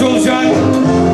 Julian.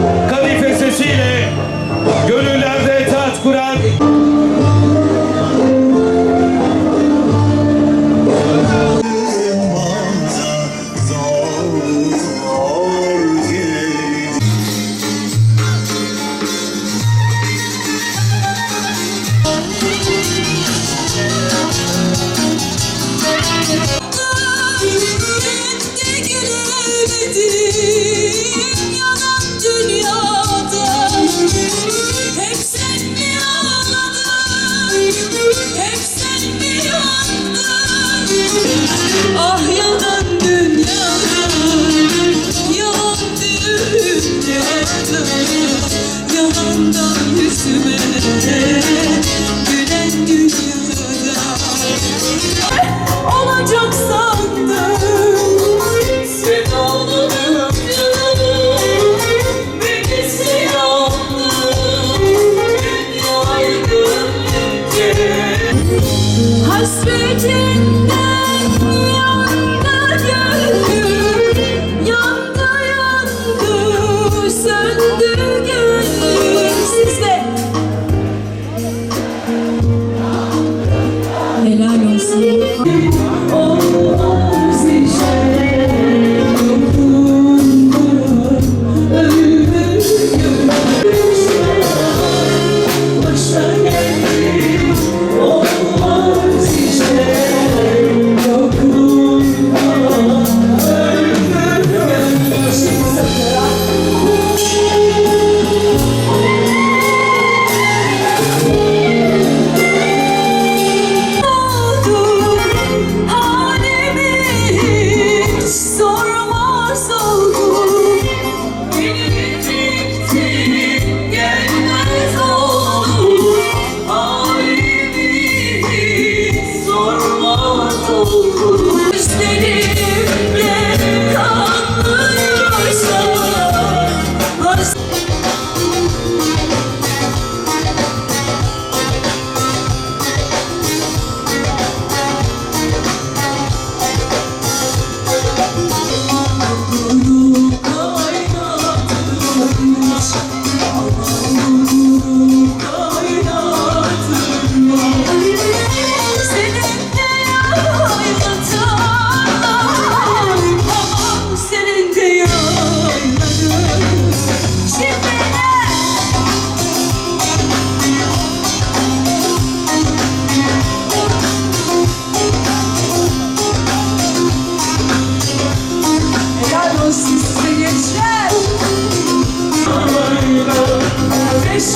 undo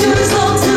shoes, long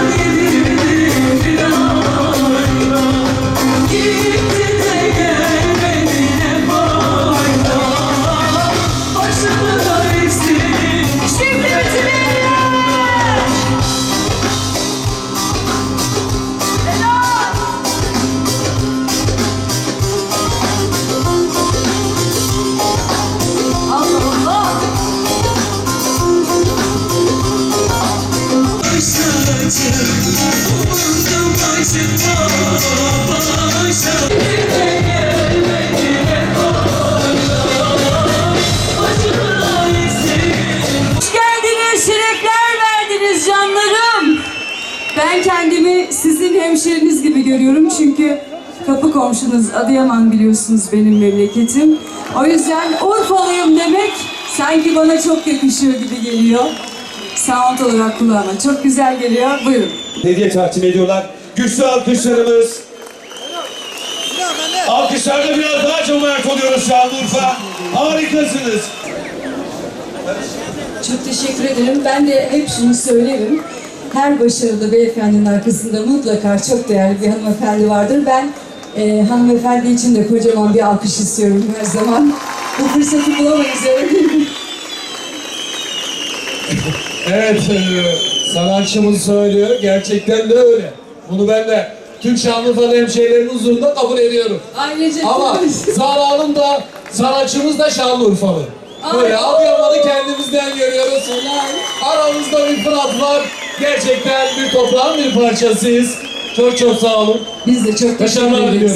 canlarım. Ben kendimi sizin hemşeriniz gibi görüyorum çünkü kapı komşunuz Adıyaman biliyorsunuz benim memleketim. O yüzden Urfalıyım demek sanki bana çok yakışıyor gibi geliyor. Sound olarak kulağıma çok güzel geliyor. Buyurun. hediye takdim ediyorlar. Güçlü alkışlarımız. Alkışlarda biraz daha cömert oluyoruz Şanlıurfa. Harikasınız. Çok teşekkür ederim. Ben de hep şunu söylerim. Her başarılı beyefendinin arkasında mutlaka çok değerli bir hanımefendi vardır. Ben e, hanımefendi için de kocaman bir alkış istiyorum her zaman. Bu fırsatı bulamayız öyle? Evet, e, sanatçımız söylüyor. Gerçekten de öyle. Bunu ben de Türk Şanlıurfalı hemşehrilerin huzurunda kabul ediyorum. Ailece Ama Zara Hanım da sanatçımız da Şanlıurfalı. Böyle. Adıyaman'ı kendimizden görüyoruz. Aramızda bir Fırat var. Gerçekten bir toprağın bir parçasıyız. Çok çok sağ olun. biz de çok teşekkür Başarılar ederiz. diliyorum.